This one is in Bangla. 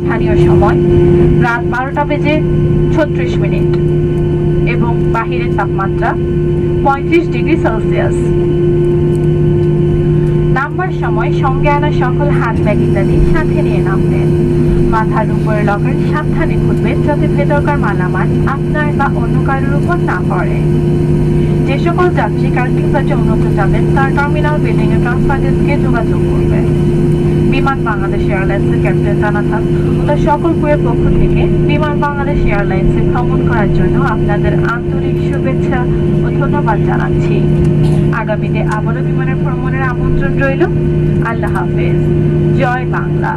স্থানীয় সময় রাত বারোটা বেজে ছত্রিশ মিনিট এবং বাহিরের তাপমাত্রা পঁয়ত্রিশ ডিগ্রি সেলসিয়াস। নামবার সময় সঙ্গে আনা সকল হাত ব্যাগ ইত্যাদি সাথে নিয়ে নামবেন। মাথার উপরে লকার সাবধানে খুলবেন যাতে ভেতরকার মালামাল আপনার বা অন্য কারোর উপর না পড়ে। যে সকল যাত্রী কার্টিং ফ্লাইটে উন্নত যাবেন তার টার্মিনাল বিল্ডিং এর ট্রান্সফার ডেস্কে যোগাযোগ করবে বিমান বাংলাদেশ এয়ারলাইন্সের ক্যাপ্টেন জানাতাম তার সকল বইয়ের পক্ষ থেকে বিমান বাংলাদেশ এয়ারলাইন্সে ভ্রমণ করার জন্য আপনাদের আন্তরিক শুভেচ্ছা ও ধন্যবাদ জানাচ্ছি। আগামীতে আবারও বিমানের ভ্রমণের আমন্ত্রণ রইল। আল্লাহ হাফেজ। জয় বাংলা।